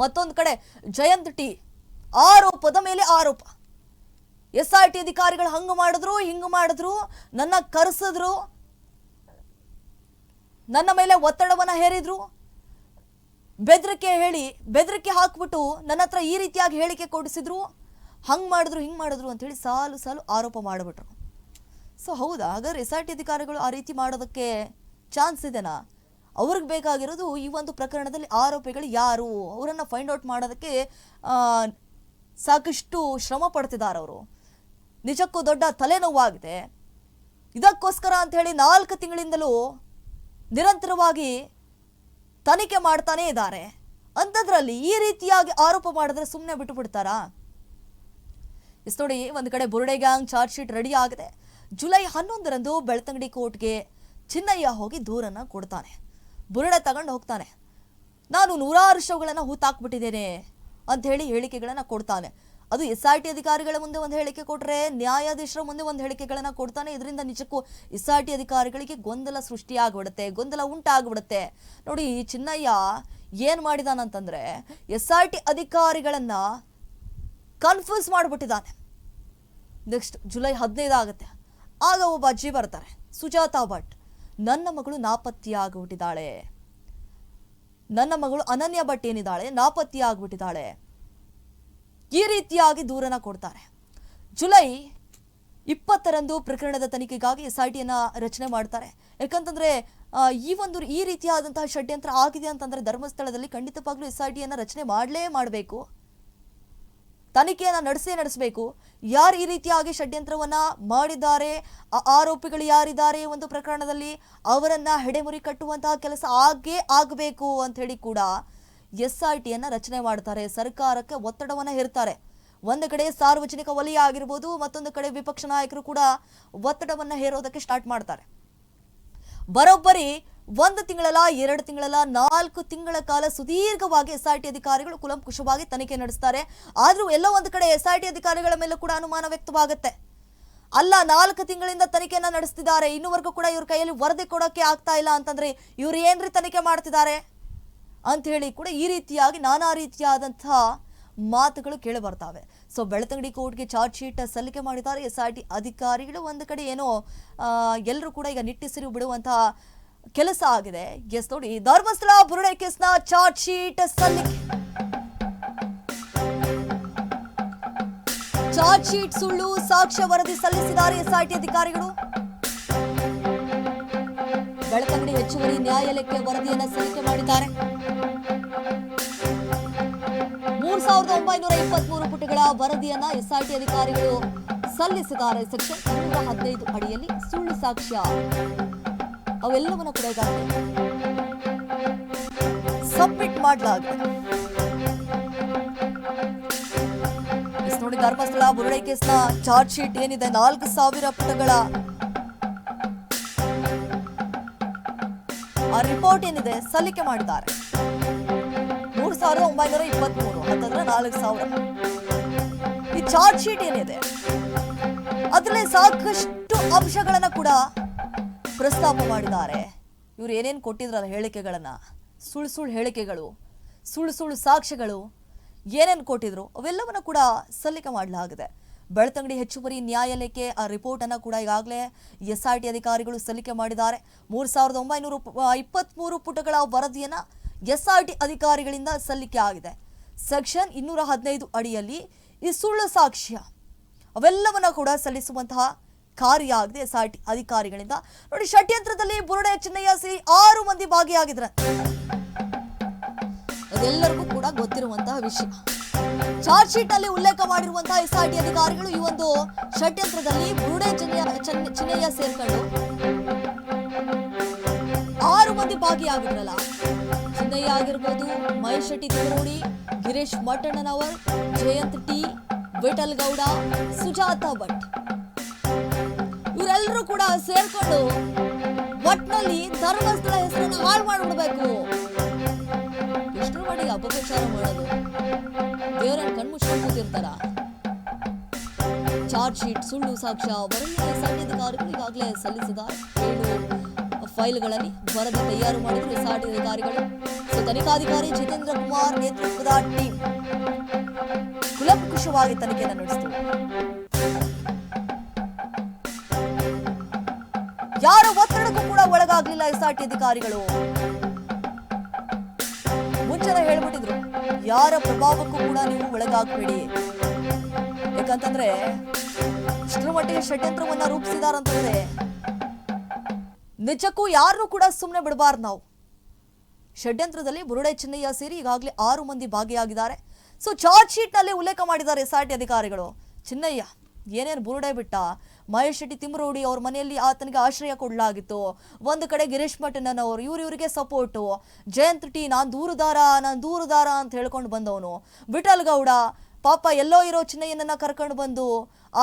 ಮತ್ತೊಂದು ಕಡೆ ಜಯಂತ್ ಟಿ ಆರೋಪದ ಮೇಲೆ ಆರೋಪ. ಎಸ್ ಆರ್ ಟಿ ಅಧಿಕಾರಿಗಳು ಹಂಗ ಮಾಡಿದ್ರು, ಹಿಂಗ ಮಾಡಿದ್ರು, ನನ್ನ ಕರೆಸಿದ್ರು, ನನ್ನ ಮೇಲೆ ಒತ್ತಡವನ್ನು ಹೇರಿದ್ರು. ಬೆದರಿಕೆ ಹೇಳಿ, ಬೆದರಿಕೆ ಹಾಕ್ಬಿಟ್ಟು ನನ್ನ ಹತ್ರ ಈ ರೀತಿಯಾಗಿ ಹೇಳಿಕೆ ಕೊಡಿಸಿದ್ರು. ಹಂಗೆ ಮಾಡಿದ್ರು, ಹಿಂಗೆ ಮಾಡಿದ್ರು ಅಂತ ಹೇಳಿ ಸಾಲು ಸಾಲು ಆರೋಪ ಮಾಡಿಬಿಟ್ರು. ಸೊ ಹೌದಾ, ಹಾಗಾದ್ರೆ ಎಸ್ ಆರ್ ಟಿ ಅಧಿಕಾರಿಗಳು ಆ ರೀತಿ ಮಾಡೋದಕ್ಕೆ ಚಾನ್ಸ್ ಇದೆನಾ? ಅವ್ರಿಗೆ ಬೇಕಾಗಿರೋದು ಈ ಒಂದು ಪ್ರಕರಣದಲ್ಲಿ ಆರೋಪಿಗಳು ಯಾರು? ಅವರನ್ನು ಫೈಂಡ್ ಔಟ್ ಮಾಡೋದಕ್ಕೆ ಸಾಕಷ್ಟು ಶ್ರಮ ಪಡ್ತಿದ್ದಾರೆ ಅವರು. ನಿಜಕ್ಕೂ ದೊಡ್ಡ ತಲೆನೋವಾಗಿದೆ. ಇದಕ್ಕೋಸ್ಕರ ಅಂತ ಹೇಳಿ ನಾಲ್ಕು ತಿಂಗಳಿಂದಲೂ ನಿರಂತರವಾಗಿ ತನಿಖೆ ಮಾಡ್ತಾನೇ ಇದ್ದಾರೆ. ಅಂಥದ್ರಲ್ಲಿ ಈ ರೀತಿಯಾಗಿ ಆರೋಪ ಮಾಡಿದ್ರೆ ಸುಮ್ಮನೆ ಬಿಟ್ಟು ಬಿಡ್ತಾರಾ ಎಸ್ ನೋಡಿ, ಒಂದು ಕಡೆ ಬುರುಡೆ ಗ್ಯಾಂಗ್ ಚಾರ್ಜ್ ಶೀಟ್ ರೆಡಿ ಆಗಿದೆ. ಜುಲೈ ಹನ್ನೊಂದರಂದು ಬೆಳ್ತಂಗಡಿ ಕೋರ್ಟ್ಗೆ ಚಿನ್ನಯ್ಯ ಹೋಗಿ ದೂರನ್ನು ಕೊಡ್ತಾನೆ. ಬುರುಡೆ ತಗೊಂಡು ಹೋಗ್ತಾನೆ. ನಾನು ನೂರಾರು ಶವಗಳನ್ನು ಹೂತಾಕ್ಬಿಟ್ಟಿದ್ದೇನೆ ಅಂತ ಹೇಳಿ ಹೇಳಿಕೆಗಳನ್ನು ಕೊಡ್ತಾನೆ. ಅದು ಎಸ್ ಆರ್ ಟಿ ಅಧಿಕಾರಿಗಳ ಮುಂದೆ ಒಂದು ಹೇಳಿಕೆ ಕೊಟ್ಟರೆ ನ್ಯಾಯಾಧೀಶರ ಮುಂದೆ ಒಂದು ಹೇಳಿಕೆಗಳನ್ನು ಕೊಡ್ತಾನೆ. ಇದರಿಂದ ನಿಜಕ್ಕೂ ಎಸ್ ಆರ್ ಟಿ ಅಧಿಕಾರಿಗಳಿಗೆ ಗೊಂದಲ ಸೃಷ್ಟಿಯಾಗ್ಬಿಡುತ್ತೆ, ಗೊಂದಲ ಉಂಟಾಗ್ಬಿಡುತ್ತೆ. ನೋಡಿ, ಈ ಚಿನ್ನಯ್ಯ ಏನು ಮಾಡಿದಾನಂತಂದರೆ, ಎಸ್ ಆರ್ ಟಿ ಅಧಿಕಾರಿಗಳನ್ನು ಕನ್ಫ್ಯೂಸ್ ಮಾಡಿಬಿಟ್ಟಿದ್ದಾನೆ. ನೆಕ್ಸ್ಟ್ ಜುಲೈ ಹದಿನೈದು ಆಗುತ್ತೆ. ಆಗ ಒಬ್ಬ ಅಜ್ಜಿ ಬರ್ತಾರೆ, ಸುಜಾತಾ ಭಟ್. ನನ್ನ ಮಗಳು ನಾಪತ್ತೆಯಾಗಿಬಿಟ್ಟಿದ್ದಾಳೆ. ನನ್ನ ಮಗಳು ಅನನ್ಯ ಭಟ್ ಏನಿದ್ದಾಳೆ ನಾಪತ್ತೆಯಾಗಿಬಿಟ್ಟಿದ್ದಾಳೆ. ಈ ರೀತಿಯಾಗಿ ದೂರನ ಕೊಡ್ತಾರೆ. ಜುಲೈ ಇಪ್ಪತ್ತರಂದು ಪ್ರಕರಣದ ತನಿಖೆಗಾಗಿ ಎಸ್ ಐ ಟಿಯನ್ನು ರಚನೆ ಮಾಡ್ತಾರೆ. ಯಾಕಂತಂದರೆ ಈ ಒಂದು ಈ ರೀತಿಯಾದಂತಹ ಷಡ್ಯಂತ್ರ ಆಗಿದೆ ಅಂತಂದ್ರೆ ಧರ್ಮಸ್ಥಳದಲ್ಲಿ ಖಂಡಿತವಾಗ್ಲೂ ಎಸ್ ಐ ಟಿಯನ್ನು ರಚನೆ ಮಾಡಲೇ ಮಾಡಬೇಕು. ತನಿಖೆಯನ್ನ ನಡೆಸೇ ನಡೆಸಬೇಕು. ಯಾರು ಈ ರೀತಿಯಾಗಿ ಷಡ್ಯಂತ್ರವನ್ನ ಮಾಡಿದ್ದಾರೆ ಆರೋಪಿಗಳು ಯಾರಿದ್ದಾರೆ ಒಂದು ಪ್ರಕರಣದಲ್ಲಿ ಅವರನ್ನು ಹೆಡೆಮುರಿ ಕಟ್ಟುವಂತಹ ಕೆಲಸ ಆಗೇ ಆಗಬೇಕು ಅಂತ ಹೇಳಿ ಕೂಡ ಎಸ್ ಐ ಟಿಯನ್ನು ರಚನೆ ಮಾಡ್ತಾರೆ. ಸರ್ಕಾರಕ್ಕೆ ಒತ್ತಡವನ್ನ ಹೇರ್ತಾರೆ. ಒಂದು ಕಡೆ ಸಾರ್ವಜನಿಕ ವಲಯ ಆಗಿರ್ಬೋದು, ಮತ್ತೊಂದು ಕಡೆ ವಿಪಕ್ಷ ನಾಯಕರು ಕೂಡ ಒತ್ತಡವನ್ನ ಹೇರೋದಕ್ಕೆ ಸ್ಟಾರ್ಟ್ ಮಾಡ್ತಾರೆ. ಬರೋಬ್ಬರಿ ಒಂದು ತಿಂಗಳಲ್ಲ, ಎರಡು ತಿಂಗಳಲ್ಲ, ನಾಲ್ಕು ತಿಂಗಳ ಕಾಲ ಸುದೀರ್ಘವಾಗಿ ಎಸ್ ಐ ಟಿ ಅಧಿಕಾರಿಗಳು ಕುಲಂಕುಷವಾಗಿ ತನಿಖೆ ನಡೆಸ್ತಾರೆ. ಆದರೂ ಎಲ್ಲೋ ಒಂದು ಕಡೆ ಎಸ್ ಐ ಟಿ ಅಧಿಕಾರಿಗಳ ಮೇಲೂ ಕೂಡ ಅನುಮಾನ ವ್ಯಕ್ತವಾಗುತ್ತೆ. ಅಲ್ಲ, ನಾಲ್ಕು ತಿಂಗಳಿಂದ ತನಿಖೆಯನ್ನ ನಡೆಸ್ತಿದ್ದಾರೆ. ಇನ್ನುವರೆಗೂ ಕೂಡ ಇವ್ರ ಕೈಯಲ್ಲಿ ವರದಿ ಕೊಡೋಕೆ ಆಗ್ತಾ ಇಲ್ಲ ಅಂತಂದ್ರೆ ಇವ್ರು ಏನ್ರಿ ತನಿಖೆ ಮಾಡ್ತಿದ್ದಾರೆ? ಅಂತ ಹೇಳಿ ಕೂಡ ಈ ರೀತಿಯಾಗಿ ನಾನಾ ರೀತಿಯಾದಂತಹ ಮಾತುಗಳು ಕೇಳಿ ಬರ್ತಾವೆ ಸೊ ಬೆಳ್ತಂಗಡಿ ಕೋರ್ಟ್ಗೆ ಚಾರ್ಜ್ ಶೀಟ್ ಸಲ್ಲಿಕೆ ಮಾಡಿದ್ದಾರೆ. ಎಸ್ ಐ ಟಿ ಅಧಿಕಾರಿಗಳು ಒಂದು ಕಡೆ ಏನೋ ಎಲ್ಲರೂ ಕೂಡ ಈಗ ನಿಟ್ಟಿಸಿರು ಬಿಡುವಂತಹ ಕೆಲಸ ಆಗಿದೆ. ಎಸ್ ನೋಡಿ, ಧರ್ಮಸ್ಥಳ ಬುರುಡೆ ಕೇಸ್ನ ಚಾರ್ಜ್ ಶೀಟ್ ಸಲ್ಲಿಕೆ. ಚಾರ್ಜ್ ಶೀಟ್ ಸುಳ್ಳು ಸಾಕ್ಷ್ಯ ವರದಿ ಸಲ್ಲಿಸಿದ್ದಾರೆ ಎಸ್ಐಟಿ ಅಧಿಕಾರಿಗಳು. ಬೆಳತಂಗಡಿ ಹೆಚ್ಚುವರಿ ನ್ಯಾಯಾಲಯಕ್ಕೆ ವರದಿಯನ್ನು ಸಲ್ಲಿಕೆ ಮಾಡಿದ್ದಾರೆ. ಮೂರ್ ಸಾವಿರದ ಒಂಬೈನೂರ ಇಪ್ಪತ್ಮೂರು ಪುಟಗಳ ವರದಿಯನ್ನ ಎಸ್ಐಟಿ ಅಧಿಕಾರಿಗಳು ಸಲ್ಲಿಸಿದ್ದಾರೆ. ಸೆಕ್ಷನ್ ಇನ್ನೂರ ಹದಿನೈದು ಅಡಿಯಲ್ಲಿ ಸುಳ್ಳು ಸಾಕ್ಷ್ಯ. ಅವೆಲ್ಲವನ್ನ ಕೂಡ ಸಬ್ಮಿಟ್ ಮಾಡಲಾಗಿದೆ. ನೋಡಿ ಧರ್ಮಸ್ಥಳ ಬುರುಡೆ ಕೇಸ್ನ ಚಾರ್ಜ್ ಶೀಟ್ ಏನಿದೆ? ನಾಲ್ಕು ಸಾವಿರ ಪುಟಗಳ. ಆ ರಿಪೋರ್ಟ್ ಏನಿದೆ? ಸಲ್ಲಿಕೆ ಮಾಡಿದ್ದಾರೆ. ಮೂರು ಸಾವಿರದ ಒಂಬೈನೂರ ಇಪ್ಪತ್ಮೂರು ಅಂತಂದ್ರೆ ನಾಲ್ಕು ಸಾವಿರ. ಈ ಚಾರ್ಜ್ ಶೀಟ್ ಏನಿದೆ? ಅದರಲ್ಲಿ ಸಾಕಷ್ಟು ಅಂಶಗಳನ್ನು ಕೂಡ ಪ್ರಸ್ತಾಪ ಮಾಡಿದ್ದಾರೆ. ಇವ್ರು ಏನೇನು ಕೊಟ್ಟಿದ್ರಲ್ಲ ಹೇಳಿಕೆಗಳನ್ನ? ಸುಳ್ಳು ಸುಳ್ಳು ಹೇಳಿಕೆಗಳು ಸುಳ್ಳು ಸುಳ್ಳು ಸಾಕ್ಷ್ಯಗಳು ಏನೇನು ಕೊಟ್ಟಿದ್ರು? ಅವೆಲ್ಲವನ್ನು ಕೂಡ ಸಲ್ಲಿಕೆ ಮಾಡಲಾಗಿದೆ. ಬೆಳ್ತಂಗಡಿ ಹೆಚ್ಚುವರಿ ನ್ಯಾಯಾಲಯಕ್ಕೆ ಆ ರಿಪೋರ್ಟ್ ಅನ್ನ ಕೂಡ ಈಗಾಗಲೇ ಎಸ್ ಆರ್ ಟಿ ಅಧಿಕಾರಿಗಳು ಸಲ್ಲಿಕೆ ಮಾಡಿದ್ದಾರೆ. ಮೂರು ಸಾವಿರದ ಒಂಬೈನೂರು ಇಪ್ಪತ್ತ್ಮೂರು ಪುಟಗಳ ವರದಿಯನ್ನ ಎಸ್ ಐ ಟಿ ಅಧಿಕಾರಿಗಳಿಂದ ಸಲ್ಲಿಕೆ ಆಗಿದೆ. ಸೆಕ್ಷನ್ ಇನ್ನೂರ ಹದಿನೈದು ಅಡಿಯಲ್ಲಿ ಈ ಸುಳ್ಳು ಸಾಕ್ಷ್ಯ ಅವೆಲ್ಲವನ್ನ ಕೂಡ ಸಲ್ಲಿಸುವಂತಹ ಕಾರ್ಯ ಆಗಿದೆ ಎಸ್ ಐ ಟಿ ಅಧಿಕಾರಿಗಳಿಂದ. ನೋಡಿ, ಷಡ್ಯಂತ್ರದಲ್ಲಿ ಬುರುಡೆ ಚಿನ್ನಯ್ಯ ಸೇರಿ ಆರು ಮಂದಿ ಭಾಗಿಯಾಗಿದ್ರೆ ಅದೆಲ್ಲರಿಗೂ ಕೂಡ ಗೊತ್ತಿರುವಂತಹ ವಿಷಯ. ಚಾರ್ಜ್ ಶೀಟ್ ಅಲ್ಲಿ ಉಲ್ಲೇಖ ಮಾಡಿರುವಂತಹ ಎಸ್ ಐ ಟಿ ಅಧಿಕಾರಿಗಳು ಈ ಒಂದು ಷಡ್ಯಂತ್ರದಲ್ಲಿ ಬುರುಡೆ ಚಿನ್ನಯ್ಯ ಚೆನ್ನ- ಚಿನ್ನಯ್ಯ ಸೇರ್ಕೊಂಡು ಆರು ಮಂದಿ ಭಾಗಿಯಾಗಿದ್ರಲ್ಲ. ಆಗಿರ್ಬೋದು, ಮಹೇಶ್ ಶೆಟ್ಟಿ ತಿರುಮೂಡಿ ಗಿರೀಶ್ ಮಠಣ್ಣನವರ್ ಜಯಂತ್ ಟಿ, ವಿಠಲ್ ಗೌಡ, ಸುಜಾತ ಭಟ್. ಇವರೆಲ್ಲರೂ ಕೂಡ ಸೇರ್ಕೊಂಡು ಒಟ್ನಲ್ಲಿ ಧರ್ಮಸ್ಥಳ ಹೆಸರನ್ನು ಹಾಳು ಮಾಡಿಬಿಡ್ಬೇಕು. ಎಷ್ಟರ ಮಟ್ಟಿಗೆ ಅಪಪ್ರಚಾರ ಮಾಡೋದು. ದೇವರನ್ನ ಕಣ್ಮುಚ್ಕೊಂಡು ಕೂತಿರ್ತಾರ? ಚಾರ್ಜ್ ಶೀಟ್, ಸುಳ್ಳು ಸಾಕ್ಷ್ಯ ವರದಿಯ ಅಧಿಕಾರಿಗಳು ಈಗಾಗಲೇ ಸಲ್ಲಿಸಿದ ಫೈಲ್ಗಳಲ್ಲಿ ವರದಿ ತಯಾರು ಮಾಡಿದ್ರು ಎಸ್ಆರ್ಟಿ ಅಧಿಕಾರಿಗಳು ಸೊ ತನಿಖಾಧಿಕಾರಿ ಜಿತೇಂದ್ರ ಕುಮಾರ್ ನೇತೃತ್ವದ ಟೀಮ್ ಕುಲಂಕುಷವಾಗಿ ತನಿಖೆಯನ್ನು ನಡೆಸಿತು. ಯಾರ ಒತ್ತಡಕ್ಕೂ ಕೂಡ ಒಳಗಾಗ್ಲಿಲ್ಲ ಎಸ್ಆರ್ಟಿ ಅಧಿಕಾರಿಗಳು. ಮುಂಚೆನ ಹೇಳ್ಬಿಟ್ಟಿದ್ರು, ಯಾರ ಪ್ರಭಾವಕ್ಕೂ ಕೂಡ ನೀವು ಒಳಗಾಗಬೇಡಿ. ಯಾಕಂತಂದ್ರೆ ಇಷ್ಟರ ಮಟ್ಟಿಗೆ ಷಡ್ಯಂತ್ರವನ್ನ ರೂಪಿಸಿದಾರಂತಂದ್ರೆ ನಿಜಕ್ಕೂ ಯಾರನ್ನೂ ಕೂಡ ಸುಮ್ಮನೆ ಬಿಡಬಾರ್ದು ನಾವು. ಷಡ್ಯಂತ್ರದಲ್ಲಿ ಬುರುಡೆ ಚಿನ್ನಯ್ಯ ಸೇರಿ ಈಗಾಗಲೇ ಆರು ಮಂದಿ ಭಾಗಿಯಾಗಿದ್ದಾರೆ. ಸೊ ಚಾರ್ಜ್ ಶೀಟ್ನಲ್ಲಿ ಉಲ್ಲೇಖ ಮಾಡಿದ್ದಾರೆ ಎಸ್ ಆರ್ ಟಿ ಅಧಿಕಾರಿಗಳು. ಚಿನ್ನಯ್ಯ, ಏನೇನು ಬುರುಡೆ ಬಿಟ್ಟ? ಮಹೇಶ್ ಶೆಟ್ಟಿ ತಿಮ್ಮರೋಡಿ ಅವ್ರ ಮನೆಯಲ್ಲಿ ಆತನಿಗೆ ಆಶ್ರಯ ಕೊಡಲಾಗಿತ್ತು. ಒಂದು ಕಡೆ ಗಿರೀಶ್ ಮಠನ್ ಅವರು ಇವ್ರ ಇವರಿಗೆ ಸಪೋರ್ಟು. ಜಯಂತ್ ಟಿ, ನಾನು ದೂರುದಾರ ನಾನು ದೂರುದಾರ ಅಂತ ಹೇಳ್ಕೊಂಡು ಬಂದವನು. ವಿಠಲ್ ಗೌಡ ಪಾಪ ಎಲ್ಲೋ ಇರೋ ಚಿನ್ನಯ್ಯನನ್ನ ಕರ್ಕೊಂಡು ಬಂದು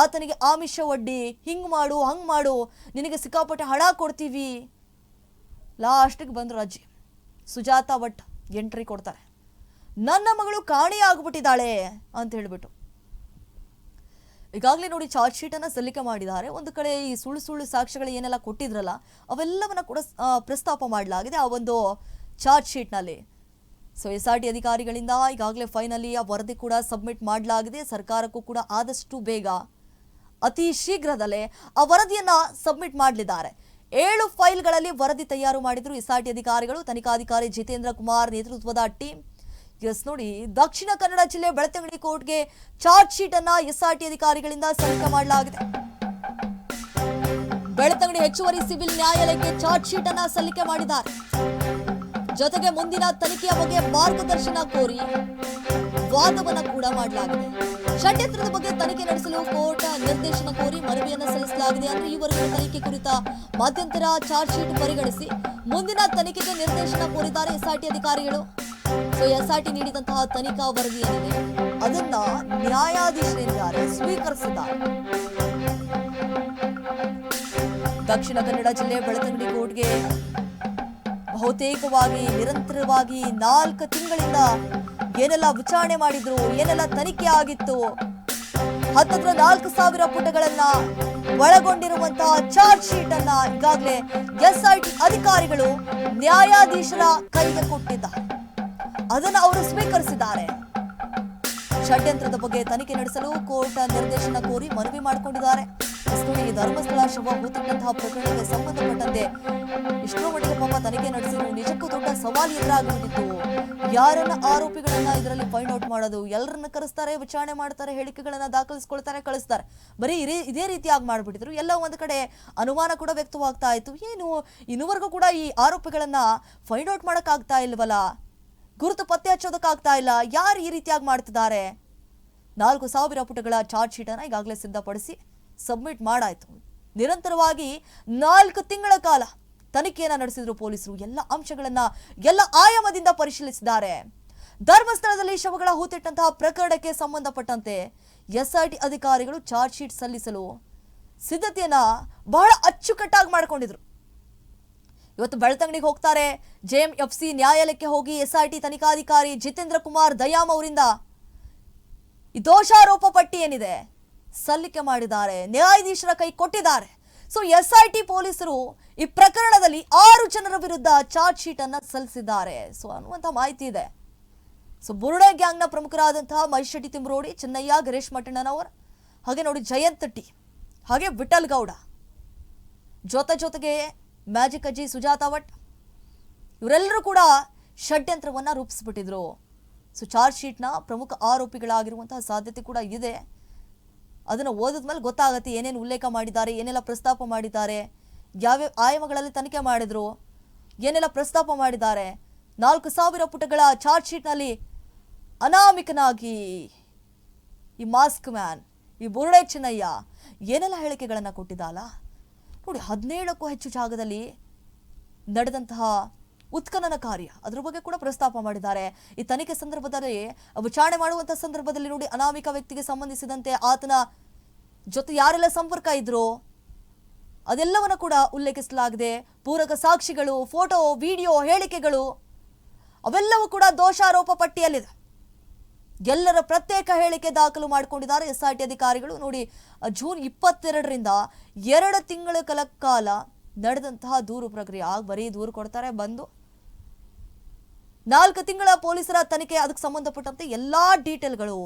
ಆತನಿಗೆ ಆಮಿಷ ಒಡ್ಡಿ, ಹಿಂಗ್ ಮಾಡು, ಹಂಗ್ ಮಾಡು, ನಿನಗೆ ಸಿಕ್ಕಾಪಟ್ಟೆ ಹಣ ಕೊಡ್ತೀವಿ. ಲಾಸ್ಟಿಗೆ ಬಂದರು ಅಜ್ಜಿ ಸುಜಾತ ಭಟ್ ಎಂಟ್ರಿ ಕೊಡ್ತಾರೆ. ನನ್ನ ಮಗಳು ಕಾಣೆಯಾಗ್ಬಿಟ್ಟಿದ್ದಾಳೆ ಅಂತ ಹೇಳಿಬಿಟ್ಟು. ಈಗಾಗಲೇ ನೋಡಿ ಚಾರ್ಜ್ ಶೀಟ್ ಅನ್ನ ಸಲ್ಲಿಕೆ ಮಾಡಿದ್ದಾರೆ. ಒಂದು ಕಡೆ ಈ ಸುಳ್ಳು ಸುಳ್ಳು ಸಾಕ್ಷ್ಯಗಳು ಏನೆಲ್ಲ ಕೊಟ್ಟಿದ್ರಲ್ಲ, ಅವೆಲ್ಲವನ್ನ ಕೂಡ ಪ್ರಸ್ತಾಪ ಮಾಡಲಾಗಿದೆ ಆ ಒಂದು ಚಾರ್ಜ್ ಶೀಟ್ನಲ್ಲಿ. ಸೊ ಎಸ್ ಆರ್ ಟಿ ಅಧಿಕಾರಿಗಳಿಂದ ಈಗಾಗಲೇ ಫೈನಲಿ ಆ ವರದಿ ಕೂಡ ಸಬ್ಮಿಟ್ ಮಾಡಲಾಗಿದೆ. ಸರ್ಕಾರಕ್ಕೂ ಕೂಡ ಆದಷ್ಟು ಬೇಗ, ಅತಿ ಶೀಘ್ರದಲ್ಲೇ ಆ ವರದಿಯನ್ನು ಸಬ್ಮಿಟ್ ಮಾಡಲಿದ್ದಾರೆ. ಏಳು ಫೈಲ್ಗಳಲ್ಲಿ ವರದಿ ತಯಾರು ಮಾಡಿದ್ರು ಎಸ್ ಆರ್ ಟಿ ಅಧಿಕಾರಿಗಳು. ತನಿಖಾಧಿಕಾರಿ ಜಿತೇಂದ್ರ ಕುಮಾರ್ ನೇತೃತ್ವದ ಟೀಮ್. ಎಸ್, ನೋಡಿ, ದಕ್ಷಿಣ ಕನ್ನಡ ಜಿಲ್ಲೆ ಬೆಳತಂಗಡಿ ಕೋರ್ಟ್ಗೆ ಚಾರ್ಜ್ ಶೀಟ್ ಅನ್ನ ಎಸ್ ಆರ್ ಟಿ ಅಧಿಕಾರಿಗಳಿಂದ ಸಲ್ಲಿಕೆ ಮಾಡಲಾಗಿದೆ. ಬೆಳತಂಗಡಿ ಹೆಚ್ಚುವರಿ ಸಿವಿಲ್ ನ್ಯಾಯಾಲಯಕ್ಕೆ ಚಾರ್ಜ್ ಶೀಟ್ ಅನ್ನ ಸಲ್ಲಿಕೆ ಮಾಡಿದ್ದಾರೆ. ಜೊತೆಗೆ ಮುಂದಿನ ತನಿಖೆಯ ಬಗ್ಗೆ ಮಾರ್ಗದರ್ಶನ ಕೋರಿ ವಾದವನ್ನ ಕೂಡ ಮಾಡಲಾಗಿದೆ. ಷಡ್ಯಂತ್ರದ ಬಗ್ಗೆ ತನಿಖೆ ನಡೆಸಲು ಕೋರ್ಟ್ ನಿರ್ದೇಶನ ಕೋರಿ ಮನವಿಯನ್ನ ಸಲ್ಲಿಸಲಾಗಿದೆ. ಅಂದ್ರೆ ಈವರೆಗೂ ತನಿಖೆ ಕುರಿತ ಮಧ್ಯಂತರ ಚಾರ್ಜ್ ಶೀಟ್ ಪರಿಗಣಿಸಿ ಮುಂದಿನ ತನಿಖೆಗೆ ನಿರ್ದೇಶನ ಕೋರಿದ್ದಾರೆ ಎಸ್ಆರ್ಟಿ ಅಧಿಕಾರಿಗಳು. ಸೊ ಎಸ್ಆರ್ಟಿ ನೀಡಿದಂತಹ ತನಿಖಾ ವರದಿ ಏನಿದೆ? ಅದನ್ನ ನ್ಯಾಯಾಧೀಶರಿದ್ದಾರೆ ಸ್ವೀಕರಿಸಿದ್ದಾರೆ. ದಕ್ಷಿಣ ಕನ್ನಡ ಜಿಲ್ಲೆ ಬೆಳತಂಗಡಿ ಕೋರ್ಟ್ಗೆ ಬಹುತೇಕವಾಗಿ, ನಿರಂತರವಾಗಿ ನಾಲ್ಕು ತಿಂಗಳಿಂದ ಏನೆಲ್ಲ ವಿಚಾರಣೆ ಮಾಡಿದ್ರು, ಏನೆಲ್ಲ ತನಿಖೆ ಆಗಿತ್ತು, ಹತ್ತತ್ರ ನಾಲ್ಕು ಸಾವಿರ ಪುಟಗಳನ್ನ ಒಳಗೊಂಡಿರುವಂತಹ ಚಾರ್ಜ್ ಶೀಟ್ ಅನ್ನ ಈಗಾಗಲೇ ಎಸ್ಐಟಿ ಅಧಿಕಾರಿಗಳು ನ್ಯಾಯಾಧೀಶರ ಕೈಗೆ ಕೊಟ್ಟಿದ್ದಾರೆ. ಅದನ್ನು ಅವರು ಸ್ವೀಕರಿಸಿದ್ದಾರೆ. ಷಡ್ಯಂತ್ರದ ಬಗ್ಗೆ ತನಿಖೆ ನಡೆಸಲು ಕೋರ್ಟ್ ನಿರ್ದೇಶನ ಕೋರಿ ಮನವಿ ಮಾಡಿಕೊಂಡಿದ್ದಾರೆ. ಈ ಧರ್ಮಸ್ಥಳ ಶವ ಹೂತಿಟ್ಟಂತಹ ಪ್ರಕರಣಕ್ಕೆ ಸಂಬಂಧಪಟ್ಟಂತೆ ಇಷ್ಟೋ ಮಟ್ಟಿಗೆ ಪಾಪ ತನಿಖೆ ನಡೆಸಿದ್ರು ನಿಜಕ್ಕೂ ದೊಡ್ಡ ಸವಾಲು ಎದುರಾಗುತ್ತಿತ್ತು ಯಾರನ್ನ ಆರೋಪಿಗಳನ್ನ ಇದರಲ್ಲಿ ಫೈಂಡ್ ಔಟ್ ಮಾಡೋದು ಎಲ್ಲರನ್ನ ಕರೆಸ್ತಾರೆ, ವಿಚಾರಣೆ ಮಾಡ್ತಾರೆ, ಹೇಳಿಕೆಗಳನ್ನ ದಾಖಲಿಸ್ಕೊಳ್ತಾರೆ, ಕಳಿಸ್ತಾರೆ. ಬರೀ ಇದೇ- ರೀತಿಯಾಗಿ ಮಾಡಿಬಿಟ್ಟಿದ್ರು. ಎಲ್ಲ ಒಂದು ಕಡೆ ಅನುಮಾನ ಕೂಡ ವ್ಯಕ್ತವಾಗ್ತಾ ಇತ್ತು. ಏನು ಇನ್ನುವರೆಗೂ ಕೂಡ ಈ ಆರೋಪಿಗಳನ್ನ ಫೈಂಡ್ ಔಟ್ ಮಾಡೋಕ್ಕಾಗ್ತಾ ಇಲ್ವಲ್ಲ? ಗುರುತು ಪತ್ತೆ ಹಚ್ಚೋದಕ್ಕಾಗ್ತಾ ಇಲ್ಲ. ಯಾರು ಈ ರೀತಿಯಾಗಿ ಮಾಡ್ತಿದ್ದಾರೆ? ನಾಲ್ಕು ಸಾವಿರ ಪುಟಗಳ ಚಾರ್ಜ್ ಶೀಟನ್ನು ಈಗಾಗಲೇ ಸಿದ್ಧಪಡಿಸಿ ಸಬ್ಮಿಟ್ ಮಾಡಾಯಿತು. ನಿರಂತರವಾಗಿ ನಾಲ್ಕು ತಿಂಗಳ ಕಾಲ ತನಿಖೆಯನ್ನು ನಡೆಸಿದ್ರು ಪೊಲೀಸರು. ಎಲ್ಲ ಅಂಶಗಳನ್ನ ಎಲ್ಲ ಆಯಾಮದಿಂದ ಪರಿಶೀಲಿಸಿದ್ದಾರೆ. ಧರ್ಮಸ್ಥಳದಲ್ಲಿ ಶವಗಳ ಹೂತಿಟ್ಟಂತಹ ಪ್ರಕರಣಕ್ಕೆ ಸಂಬಂಧಪಟ್ಟಂತೆ ಎಸ್ಐಟಿ ಅಧಿಕಾರಿಗಳು ಚಾರ್ಜ್ ಶೀಟ್ ಸಲ್ಲಿಸಲು ಸಿದ್ಧತೆಯನ್ನ ಬಹಳ ಅಚ್ಚುಕಟ್ಟಾಗಿ ಮಾಡ್ಕೊಂಡಿದ್ರು. ಇವತ್ತು ಬೆಳ್ತಂಗಡಿಗೆ ಹೋಗ್ತಾರೆ. ಜೆಎಂ ಎಫ್ ಸಿ ನ್ಯಾಯಾಲಯಕ್ಕೆ ಹೋಗಿ ಎಸ್ಐಟಿ ತನಿಖಾಧಿಕಾರಿ ಜಿತೇಂದ್ರ ಕುಮಾರ್ ದಯಾಮ್ ಅವರಿಂದ. ದೋಷಾರೋಪ ಪಟ್ಟಿ ಏನಿದೆ? ಸಲ್ಲಿಕೆ ಮಾಡಿದ್ದಾರೆ. ನ್ಯಾಯಾಧೀಶರ ಕೈ ಕೊಟ್ಟಿದ್ದಾರೆ. ಸೊ ಎಸ್ಐಟಿ ಪೊಲೀಸರು ಈ ಪ್ರಕರಣದಲ್ಲಿ ಆರು ಜನರ ವಿರುದ್ಧ ಚಾರ್ಜ್ ಶೀಟ್ ಅನ್ನ ಸಲ್ಲಿಸಿದ್ದಾರೆ. ಸೊ ಅನ್ನುವಂಥ ಮಾಹಿತಿ ಇದೆ. ಸೊ ಬುರುಡೆ ಗ್ಯಾಂಗ್ನ ಪ್ರಮುಖರಾದಂತಹ ಮಹೇಶ್ ಶೆಟ್ಟಿ ತಿಮ್ರೋಡಿ, ಚೆನ್ನಯ್ಯ, ಗಿರೀಶ್ ಮಠಣ್ಣನವರ್, ಹಾಗೆ ನೋಡಿ ಜಯಂತ್ ಟಿ, ಹಾಗೆ ವಿಠಲ್ ಗೌಡ. ಜೊತೆ ಜೊತೆಗೆ ಮ್ಯಾಜಿಕ್ ಅಜ್ಜಿ ಸುಜಾತ ಭಟ್. ಇವರೆಲ್ಲರೂ ಕೂಡ ಷಡ್ಯಂತ್ರವನ್ನು ರೂಪಿಸ್ಬಿಟ್ಟಿದ್ರು. ಸೊ ಚಾರ್ಜ್ ಶೀಟ್ನ ಪ್ರಮುಖ ಆರೋಪಿಗಳಾಗಿರುವಂತಹ ಸಾಧ್ಯತೆ ಕೂಡ ಇದೆ. ಅದನ್ನು ಓದಿದ್ಮೇಲೆ ಗೊತ್ತಾಗತ್ತೆ ಏನೇನು ಉಲ್ಲೇಖ ಮಾಡಿದ್ದಾರೆ, ಏನೆಲ್ಲ ಪ್ರಸ್ತಾಪ ಮಾಡಿದ್ದಾರೆ, ಯಾವ್ಯಾವ ಆಯಾಮಗಳಲ್ಲಿ ತನಿಖೆ ಮಾಡಿದ್ರು, ಏನೆಲ್ಲ ಪ್ರಸ್ತಾಪ ಮಾಡಿದ್ದಾರೆ. ನಾಲ್ಕು ಸಾವಿರ ಪುಟಗಳ ಚಾರ್ಜ್ ಶೀಟ್ನಲ್ಲಿ ಅನಾಮಿಕನಾಗಿ ಈ ಮಾಸ್ಕ್ ಮ್ಯಾನ್, ಈ ಬುರುಡೆ ಚೆನ್ನಯ್ಯ ಏನೆಲ್ಲ ಹೇಳಿಕೆಗಳನ್ನು ಕೊಟ್ಟಿದ್ದಾಲ ನೋಡಿ, ಹದಿನೇಳಕ್ಕೂ ಹೆಚ್ಚು ಜಾಗದಲ್ಲಿ ನಡೆದಂತಹ ಉತ್ಖನನ ಕಾರ್ಯ ಅದರ ಬಗ್ಗೆ ಕೂಡ ಪ್ರಸ್ತಾಪ ಮಾಡಿದ್ದಾರೆ. ಈ ತನಿಖೆ ಸಂದರ್ಭದಲ್ಲಿ, ವಿಚಾರಣೆ ಮಾಡುವಂತಹ ಸಂದರ್ಭದಲ್ಲಿ ನೋಡಿ, ಅನಾಮಿಕ ವ್ಯಕ್ತಿಗೆ ಸಂಬಂಧಿಸಿದಂತೆ ಆತನ ಜೊತೆ ಯಾರೆಲ್ಲ ಸಂಪರ್ಕ ಇದ್ರು, ಅದೆಲ್ಲವನ್ನು ಕೂಡ ಉಲ್ಲೇಖಿಸಲಾಗಿದೆ. ಪೂರಕ ಸಾಕ್ಷಿಗಳು, ಫೋಟೋ, ವಿಡಿಯೋ, ಹೇಳಿಕೆಗಳು, ಅವೆಲ್ಲವೂ ಕೂಡ ದೋಷಾರೋಪ ಪಟ್ಟಿಯಲ್ಲಿದೆ. ಎಲ್ಲರ ಪ್ರತ್ಯೇಕ ಹೇಳಿಕೆ ದಾಖಲು ಮಾಡಿಕೊಂಡಿದ್ದಾರೆ. ಟಿ ಅಧಿಕಾರಿಗಳು ನೋಡಿ ಜೂನ್ ಇಪ್ಪತ್ತೆರಡರಿಂದ ಎರಡು ತಿಂಗಳ ಕಲ, ಕಾಲ ನಡೆದಂತಹ ದೂರು ಪ್ರಕ್ರಿಯೆ. ಆಗ ಬರೀ ದೂರು ಕೊಡ್ತಾರೆ, ಬಂದು ನಾಲ್ಕು ತಿಂಗಳ ಪೊಲೀಸರ ತನಿಖೆ. ಅದಕ್ಕೆ ಸಂಬಂಧಪಟ್ಟಂತೆ ಎಲ್ಲಾ ಡೀಟೇಲ್ಗಳು,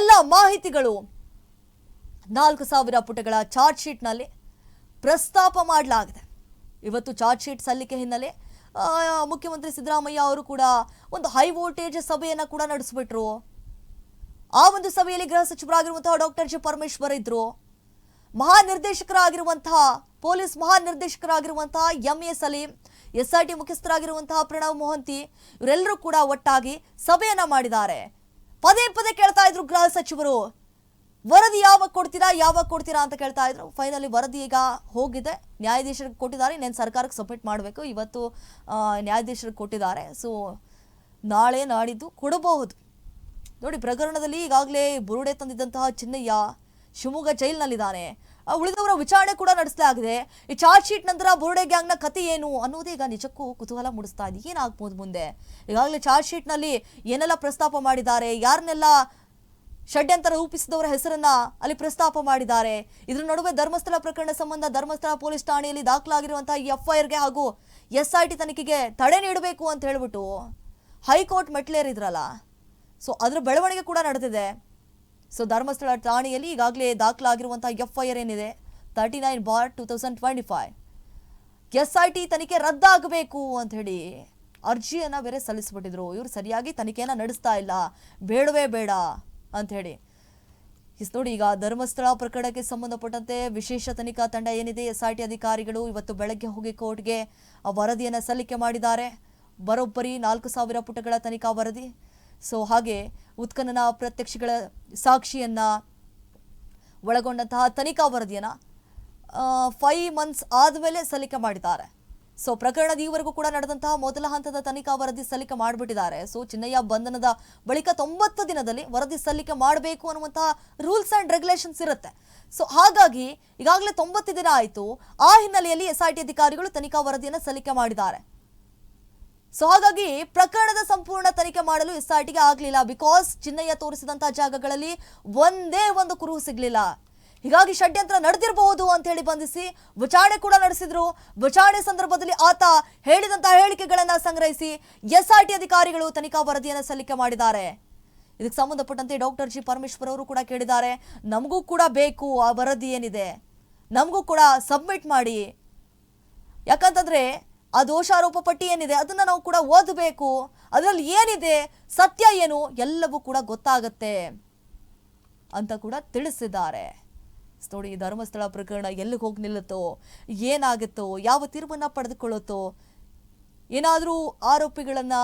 ಎಲ್ಲ ಮಾಹಿತಿಗಳು ನಾಲ್ಕು ಸಾವಿರ ಪುಟಗಳ ಚಾರ್ಜ್ ಶೀಟ್ನಲ್ಲಿ ಪ್ರಸ್ತಾಪ ಮಾಡಲಾಗಿದೆ. ಇವತ್ತು ಚಾರ್ಜ್ ಶೀಟ್ ಸಲ್ಲಿಕೆ ಹಿನ್ನೆಲೆ ಮುಖ್ಯಮಂತ್ರಿ ಸಿದ್ದರಾಮಯ್ಯ ಅವರು ಕೂಡ ಒಂದು ಹೈ ವೋಲ್ಟೇಜ್ ಸಭೆಯನ್ನು ಕೂಡ ನಡೆಸಿಬಿಟ್ರು. ಆ ಒಂದು ಸಭೆಯಲ್ಲಿ ಗೃಹ ಸಚಿವರಾಗಿರುವಂತಹ ಡಾಕ್ಟರ್ ಜಿ ಪರಮೇಶ್ವರ್ ಇದ್ರು. ಮಹಾನಿರ್ದೇಶಕರಾಗಿರುವಂತಹ, police ಮಹಾನಿರ್ದೇಶಕರಾಗಿರುವಂತಹ M A Saleem, S I T ಮುಖ್ಯಸ್ಥರಾಗಿರುವಂತಹ Pranav Mohanty, ಇವರೆಲ್ಲರೂ ಕೂಡ ಒಟ್ಟಾಗಿ ಸಭೆಯನ್ನ ಮಾಡಿದ್ದಾರೆ. ಪದೇ ಪದೇ ಕೇಳ್ತಾ ಇದ್ರು ಗೃಹ ಸಚಿವರು. ವರದಿ ಯಾವಾಗ ಕೊಡ್ತೀರಾ ಯಾವಾಗ ಕೊಡ್ತೀರಾ ಅಂತ ಕೇಳ್ತಾ ಇದ್ರು. ಫೈನಲಿ ವರದಿ ಈಗ ಹೋಗಿದೆ. ನ್ಯಾಯಾಧೀಶರಿಗೆ ಕೊಟ್ಟಿದ್ದಾರೆ. ಇನ್ನೇನು ಸರ್ಕಾರಕ್ಕೆ ಸಬ್ಮಿಟ್ ಮಾಡಬೇಕು. ಇವತ್ತು ನ್ಯಾಯಾಧೀಶರಿಗೆ ಕೊಟ್ಟಿದ್ದಾರೆ. ಸೊ ನಾಳೆ ನಾಡಿದ್ದು ಕೊಡಬಹುದು. ನೋಡಿ, ಪ್ರಕರಣದಲ್ಲಿ ಈಗಾಗಲೇ ಬುರುಡೆ ತಂದಿದ್ದಂತಹ ಚಿನ್ನಯ್ಯ ಶಿವಮೊಗ್ಗ ಜೈಲಿನಲ್ಲಿದ್ದಾನೆ. ಉಳಿದವರ ವಿಚಾರಣೆ ಕೂಡ ನಡೆಸಲಾಗಿದೆ ಈ ಚಾರ್ಜ್ ಶೀಟ್ ನಂತರ ಬುರುಡೆ ಗ್ಯಾಂಗ್ನ ಕತೆ ಏನು ಅನ್ನೋದೇ ಈಗ ನಿಜಕ್ಕೂ ಕುತೂಹಲ ಮೂಡಿಸ್ತಾ ಇದೆ. ಏನಾಗ್ಬೋದು ಮುಂದೆ? ಈಗಾಗಲೇ ಚಾರ್ಜ್ ಶೀಟ್ನಲ್ಲಿ ಏನೆಲ್ಲ ಪ್ರಸ್ತಾಪ ಮಾಡಿದ್ದಾರೆ? ಯಾರನ್ನೆಲ್ಲ ಷಡ್ಯಂತರ ರೂಪಿಸಿದವರ ಹೆಸರನ್ನ ಅಲ್ಲಿ ಪ್ರಸ್ತಾಪ ಮಾಡಿದ್ದಾರೆ. ಇದರ ನಡುವೆ ಧರ್ಮಸ್ಥಳ ಪ್ರಕರಣ ಸಂಬಂಧ ಧರ್ಮಸ್ಥಳ ಪೊಲೀಸ್ ಠಾಣೆಯಲ್ಲಿ ದಾಖಲಾಗಿರುವಂತಹ ಎಫ್ಐಆರ್ಗೆ ಹಾಗೂ ಎಸ್ ಐ ಟಿ ತನಿಖೆಗೆ ತಡೆ ನೀಡಬೇಕು ಅಂತ ಹೇಳ್ಬಿಟ್ಟು ಹೈಕೋರ್ಟ್ ಮೆಟ್ಲೇರಿದ್ರಲ್ಲ ಸೊ, ಅದರ ಬೆಳವಣಿಗೆ ಕೂಡ ನಡೆದಿದೆ. ಸೊ, ಧರ್ಮಸ್ಥಳ ಠಾಣೆಯಲ್ಲಿ ಈಗಾಗಲೇ ದಾಖಲಾಗಿರುವಂತಹ ಎಫ್ಐಆರ್ ಏನಿದೆ? Thirty nine bar two thousand twenty five. S I T ತನಿಖೆ ರದ್ದಾಗಬೇಕು ಅಂತ ಹೇಳಿ ಅರ್ಜಿಯನ್ನು ಬೇರೆ ಸಲ್ಲಿಸ್ಬಿಟ್ಟಿದ್ರು. ಇವರು ಸರಿಯಾಗಿ ತನಿಖೆಯನ್ನು ನಡೆಸ್ತಾ ಇಲ್ಲ. ಬೇಡವೇ ಬೇಡ. ಅಂತ ಹೇಳಿ ಇಸ್ ನೋಡಿ, ಈಗ ಧರ್ಮಸ್ಥಳ ಪ್ರಕರಣಕ್ಕೆ ಸಂಬಂಧಪಟ್ಟಂತೆ ವಿಶೇಷ ತನಿಖಾ ತಂಡ ಏನಿದೆ ಎಸ್ಐಟಿ ಅಧಿಕಾರಿಗಳು ಇವತ್ತು ಬೆಳಗ್ಗೆ ಹೋಗಿ ಕೋರ್ಟ್ಗೆ ವರದಿಯನ್ನು ಸಲ್ಲಿಕೆ ಮಾಡಿದ್ದಾರೆ. ಬರೋಬ್ಬರಿ ನಾಲ್ಕು ಸಾವಿರ ಪುಟಗಳ ತನಿಖಾ ವರದಿ. ಸೊ, ಹಾಗೆ ಉತ್ಖನನ ಪ್ರತ್ಯಕ್ಷಗಳ ಸಾಕ್ಷಿಯನ್ನ ಒಳಗೊಂಡಂತಹ ತನಿಖಾ ವರದಿಯನ್ನು ಫೈವ್ ಮಂತ್ಸ್ ಆದಮೇಲೆ ಸಲ್ಲಿಕೆ ಮಾಡಿದ್ದಾರೆ. ಸೊ ಪ್ರಕರಣದ ಈವರೆಗೂ ಕೂಡ ನಡೆದಂತಹ ಮೊದಲ ಹಂತದ ತನಿಖಾ ವರದಿ ಸಲ್ಲಿಕೆ ಮಾಡಿಬಿಟ್ಟಿದ್ದಾರೆ. ಸೊ ಚಿನ್ನಯ್ಯ ಬಂಧನದ ಬಳಿಕ ತೊಂಬತ್ತು ದಿನದಲ್ಲಿ ವರದಿ ಸಲ್ಲಿಕೆ ಮಾಡಬೇಕು ಅನ್ನುವಂತಹ ರೂಲ್ಸ್ ಅಂಡ್ ರೆಗ್ಯುಲೇಷನ್ಸ್ ಇರುತ್ತೆ. ಸೊ ಹಾಗಾಗಿ ಈಗಾಗಲೇ ತೊಂಬತ್ತು ದಿನ ಆಯಿತು. ಆ ಹಿನ್ನೆಲೆಯಲ್ಲಿ ಎಸ್ಐಟಿ ಅಧಿಕಾರಿಗಳು ತನಿಖಾ ವರದಿಯನ್ನು ಸಲ್ಲಿಕೆ ಮಾಡಿದ್ದಾರೆ. ಸೊ ಹಾಗಾಗಿ ಪ್ರಕರಣದ ಸಂಪೂರ್ಣ ತನಿಖೆ ಮಾಡಲು ಎಸ್ ಐ ಟಿಗೆ ಆಗಲಿಲ್ಲ. ಬಿಕಾಸ್ ಚಿನ್ನಯ್ಯ ತೋರಿಸಿದಂತಹ ಜಾಗಗಳಲ್ಲಿ ಒಂದೇ ಒಂದು ಕುರುಹು ಸಿಗ್ಲಿಲ್ಲ. ಹೀಗಾಗಿ ಷಡ್ಯಂತ್ರ ನಡೆದಿರಬಹುದು ಅಂತ ಹೇಳಿ ಬಂಧಿಸಿ ವಿಚಾರಣೆ ಕೂಡ ನಡೆಸಿದ್ರು. ವಿಚಾರಣೆ ಸಂದರ್ಭದಲ್ಲಿ ಆತ ಹೇಳಿದಂತಹ ಹೇಳಿಕೆಗಳನ್ನ ಸಂಗ್ರಹಿಸಿ ಎಸ್ ಐ ಟಿ ಅಧಿಕಾರಿಗಳು ತನಿಖಾ ವರದಿಯನ್ನು ಸಲ್ಲಿಕೆ ಮಾಡಿದ್ದಾರೆ. ಇದಕ್ಕೆ ಸಂಬಂಧಪಟ್ಟಂತೆ ಡಾಕ್ಟರ್ ಜಿ ಪರಮೇಶ್ವರ್ ಅವರು ಕೂಡ ಕೇಳಿದ್ದಾರೆ. ನಮಗೂ ಕೂಡ ಬೇಕು, ಆ ವರದಿ ಏನಿದೆ? ನಮಗೂ ಕೂಡ ಸಬ್ಮಿಟ್ ಮಾಡಿ. ಯಾಕಂತಂದ್ರೆ ಆ ದೋಷಾರೋಪ ಪಟ್ಟಿ ಏನಿದೆ, ಅದನ್ನ ನಾವು ಕೂಡ ಓದಬೇಕು. ಅದರಲ್ಲಿ ಏನಿದೆ, ಸತ್ಯ ಏನು, ಎಲ್ಲವೂ ಕೂಡ ಗೊತ್ತಾಗತ್ತೆ ಅಂತ ಕೂಡ ತಿಳಿಸಿದ್ದಾರೆ. ನೋಡಿ ಧರ್ಮಸ್ಥಳ ಪ್ರಕರಣ ಎಲ್ಲಿಗೆ ಹೋಗಿ ನಿಲ್ಲುತ್ತೋ ಏನಾಗುತ್ತೋ ಯಾವ ತೀರ್ಮಾನ ಪಡೆದುಕೊಳ್ಳುತ್ತೋ ಏನಾದರೂ ಆರೋಪಿಗಳನ್ನ